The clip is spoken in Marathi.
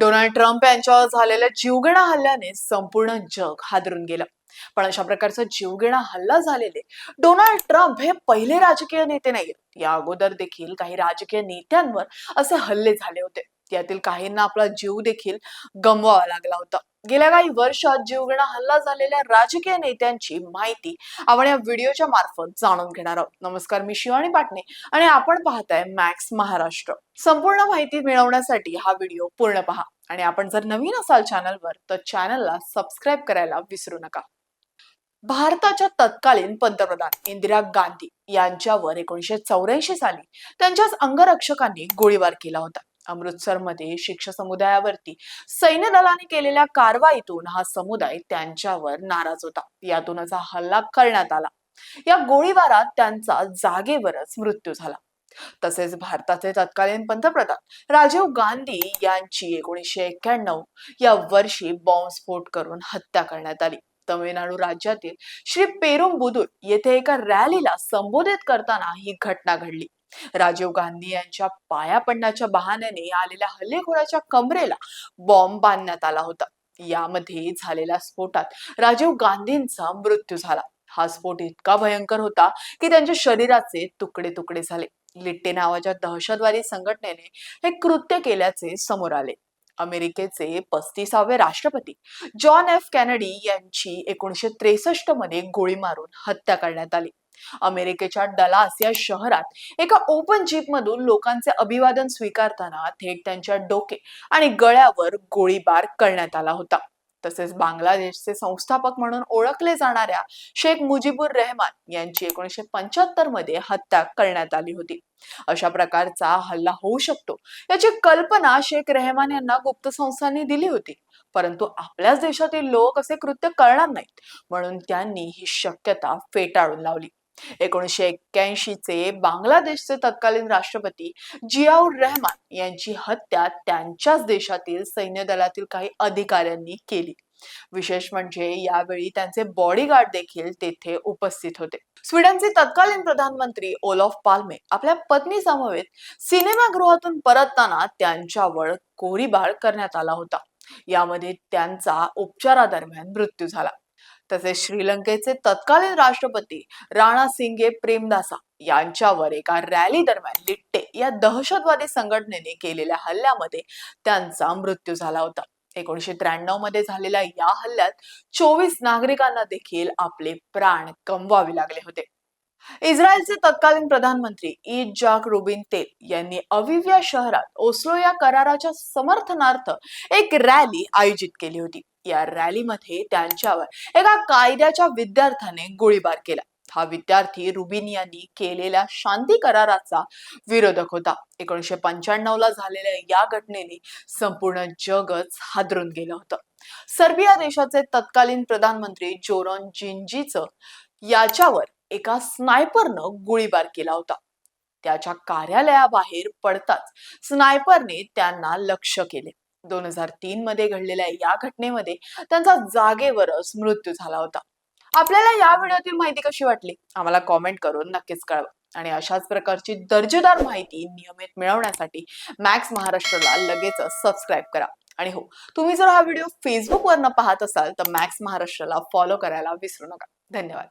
डोनाल्ड ट्रम्प यांच्यावर झालेल्या जीवघेणा हल्ल्याने संपूर्ण जग हादरून गेलं. पण अशा प्रकारचा जीवघेणा हल्ला झालेले डोनाल्ड ट्रम्प हे पहिले राजकीय नेते नाहीत या अगोदर देखील काही राजकीय नेत्यांवर असे हल्ले झाले होते. यातील काहींना आपला जीव देखील गमवावा लागला होता. गेल्या काही वर्षात जीवघेणा हल्ला झालेल्या राजकीय नेत्यांची माहिती आपण या व्हिडिओच्या मार्फत जाणून घेणार आहोत. नमस्कार मी शिवानी पाटणे आणि आपण पाहताय मॅक्स महाराष्ट्र. संपूर्ण माहिती मिळवण्यासाठी हा व्हिडिओ पूर्ण पहा आणि आपण जर नवीन असाल चॅनलवर तर चॅनलला सबस्क्राईब करायला विसरू नका. भारताच्या तत्कालीन पंतप्रधान इंदिरा गांधी यांच्यावर एकोणीशे चौऱ्याऐंशी साली त्यांच्याच अंगरक्षकांनी गोळीबार केला होता. अमृतसरमध्ये शिख समुदायावरती सैन्य दलाने केलेल्या कारवाईतून हा समुदाय त्यांच्यावर नाराज होता. यातूनच हा हल्ला करण्यात आला. या गोळीबारात त्यांचा जागेवरच मृत्यू झाला. तसेच भारताचे तत्कालीन पंतप्रधान राजीव गांधी यांची एकोणीसशे एक्क्याण्णव या वर्षी बॉम्बस्फोट करून हत्या करण्यात आली. तमिळनाडू राज्यातील श्री पेरुंबुदूर येथे एका रॅलीला संबोधित करताना ही घटना घडली. राजीव गांधी यांच्या पाया पडण्याच्या बहाण्याने आलेल्या हल्लेखोराच्या कमरेला बॉम्ब बांधण्यात आला होता. यामध्ये झालेल्या स्फोटात राजीव गांधींचा मृत्यू झाला. हा स्फोट इतका भयंकर होता की त्यांच्या शरीराचे तुकडे तुकडे झाले. लिट्टे नावाच्या दहशतवादी संघटनेने हे कृत्य केल्याचे समोर आले. अमेरिकेचे पस्तीसावे राष्ट्रपती जॉन एफ. कॅनडी यांची एकोणीशे त्रेसष्टमध्ये गोळी मारून हत्या करण्यात आली. अमेरिकेच्या डलास या शहरात एका ओपन जीप मधून लोकांचे अभिवादन स्वीकारताना थेट त्यांच्या डोके आणि गळ्यावर गोळीबार करण्यात आला होता. तसेच बांगलादेशचे संस्थापक म्हणून ओळखले जाणाऱ्या शेख मुजीबुर रहमान यांची एकोणीशे पंच्याहत्तरमध्ये हत्या करण्यात आली होती. अशा प्रकारचा हल्ला होऊ शकतो याची कल्पना शेख रेहमान यांना गुप्त संस्थांनी दिली होती. परंतु आपल्याच देशातील लोक असे कृत्य करणार नाहीत म्हणून त्यांनी ही शक्यता फेटाळून लावली. एकोणीशे एक्क्याऐंशीचे बांगलादेशचे तत्कालीन राष्ट्रपती जियाउर रहमान यांची हत्या त्यांच्याच देशातील सैन्य दलातील काही अधिकाऱ्यांनी केली. विशेष म्हणजे यावेळी त्यांचे बॉडीगार्ड देखील तेथे उपस्थित होते. स्वीडनचे तत्कालीन प्रधानमंत्री ओलॉफ पाल्मे आपल्या पत्नी समवेत सिनेमागृहातून परतताना त्यांच्यावर गोळीबार करण्यात आला होता. यामध्ये त्यांचा उपचारादरम्यान मृत्यू झाला. तसेच श्रीलंकेचे तत्कालीन राष्ट्रपती राणा सिंगे प्रेमदासा यांच्यावर एका रॅली दरम्यान लिट्टे या दहशतवादी संघटनेने केलेल्या हल्ल्यामध्ये त्यांचा मृत्यू झाला होता. एकोणीशे त्र्याण्णवमध्ये झालेल्या या हल्ल्यात चोवीस नागरिकांना देखील आपले प्राण गमवावे लागले होते. इस्रायलचे तत्कालीन प्रधानमंत्री ईद जाक रुबिन तेल यांनी अविव्या शहरात ओस्लो या कराराच्या समर्थनार्थ एक रॅली आयोजित केली होती. या रॅलीमध्ये त्यांच्यावर एका कायद्याच्या विद्यार्थ्याने गोळीबार केला. हा विद्यार्थी रुबिन यांनी केलेल्या शांती कराराचा विरोधक होता. एकोणीशे पंच्याण्णव ला झालेल्या या घटनेने संपूर्ण जगच हादरून गेलं होतं. सर्बिया देशाचे तत्कालीन प्रधानमंत्री जोरॉन जिंजीचं याच्यावर एका स्नायपरनं गोळीबार केला होता. त्याच्या कार्यालयाबाहेर पडताच स्नायपरने त्यांना लक्ष केले. दोन हजार तीन मध्ये घडलेल्या या घटनेमध्ये त्यांचा जागेवरच मृत्यू झाला होता. आपल्याला या व्हिडिओतील माहिती कशी वाटली? आम्हाला कॉमेंट करून नक्कीच कळवा. आणि अशाच प्रकारची दर्जेदार माहिती नियमित मिळवण्यासाठी मॅक्स महाराष्ट्राला लगेच सबस्क्राईब करा. आणि हो तुम्ही जर हा व्हिडिओ फेसबुकवरनं पाहत असाल तर मॅक्स महाराष्ट्राला फॉलो करायला विसरू नका. धन्यवाद.